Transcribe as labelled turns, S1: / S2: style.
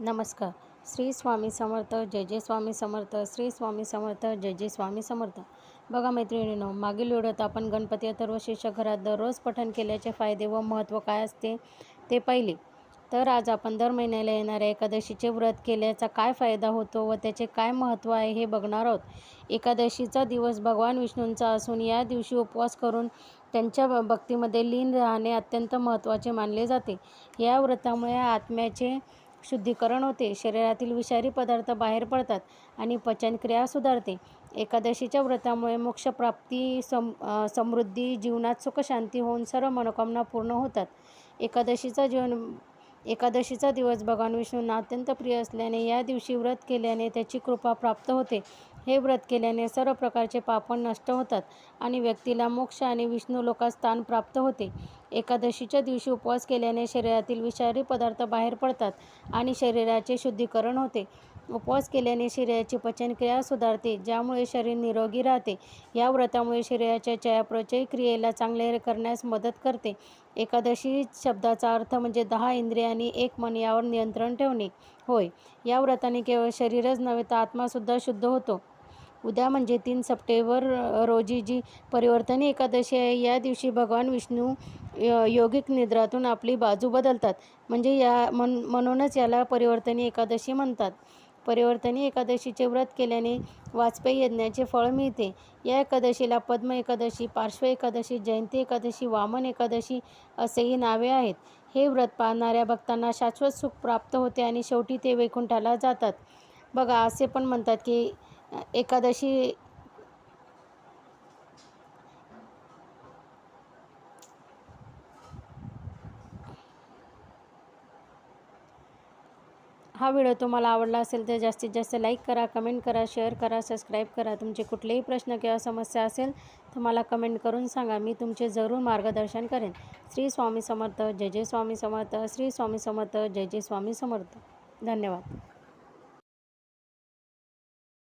S1: नमस्कार. श्री स्वामी समर्थ जय जय स्वामी समर्थ श्री स्वामी समर्थ जय जय स्वामी समर्थ. बघा मैत्रिणींनो मागील व्हिडिओत आपण गणपती अथर्व शीर्षक घरात दररोज पठण केल्याचे फायदे व महत्त्व काय असते ते पाहिले. तर आज आपण दर महिन्याला येणाऱ्या एकादशीचे व्रत केल्याचा काय फायदा होतो व त्याचे काय महत्त्व आहे हे बघणार आहोत. एकादशीचा दिवस भगवान विष्णूंचा असून या दिवशी उपवास करून त्यांच्या भ- भक्तीमध्ये लीन राहणे अत्यंत महत्त्वाचे मानले जाते. या व्रतामुळे आत्म्याचे शुद्धीकरण होते. शरीरातील विषारी पदार्थ बाहेर पडतात आणि पचनक्रिया सुधारते. एकादशीच्या व्रतामुळे मोक्षप्राप्ती सम समृद्धी जीवनात सुखशांती होऊन सर्व मनोकामना पूर्ण होतात. एकादशीचा जीवन एकादशीचा दिवस भगवान विष्णूंना अत्यंत प्रिय असल्याने या दिवशी व्रत केल्याने त्याची कृपा प्राप्त होते. हे व्रत केल्याने सर्व प्रकारचे पापण नष्ट होतात आणि व्यक्तीला मोक्ष आणि विष्णू लोकात स्थान प्राप्त होते. एकादशीच्या दिवशी उपवास केल्याने शरीरातील विषारी पदार्थ बाहेर पडतात आणि शरीराचे शुद्धीकरण होते. उपवास केल्याने शरीराची पचनक्रिया सुधारते ज्यामुळे शरीर निरोगी राहते. या व्रतामुळे शरीराच्या चयापचय क्रियेला चांगले करण्यास मदत करते. एकादशी शब्दाचा अर्थ म्हणजे दहा इंद्रिय आणि एक मन यावर नियंत्रण ठेवणे. होय या व्रताने केवळ शरीरच नव्हे तर आत्मासुद्धा शुद्ध होतो. उद्या म्हणजे तीन सप्टेंबर रोजी जी परिवर्तनी एकादशी आहे या दिवशी भगवान विष्णू य- योगिक निद्रातून आपली बाजू बदलतात. म्हणजे या म्हण म्हणूनच याला परिवर्तनी एकादशी म्हणतात. परिवर्तनी एकादशीचे व्रत केल्याने वाजपेयी यज्ञाचे फळ मिळते. या एकादशीला पद्म एकादशी पार्श्व एकादशी जयंती एकादशी वामन एकादशी असेही नावे आहेत. हे व्रत पाळणाऱ्या भक्तांना शाश्वत सुख प्राप्त होते आणि शेवटी ते वैकुंठाला जातात. बघा असे पण म्हणतात की एकादशी हा व्हिडिओ तुम्हाला आवडला असेल तर जास्तीत जास्त लाईक करा कमेंट करा शेअर करा सबस्क्राईब करा. तुमचे कुठलेही प्रश्न किंवा समस्या असेल तर मला कमेंट करून सांगा. मी तुमचे जरूर मार्गदर्शन करेन. श्री स्वामी समर्थ जय जय स्वामी समर्थ श्री स्वामी समर्थ जय जय स्वामी समर्थ. धन्यवाद.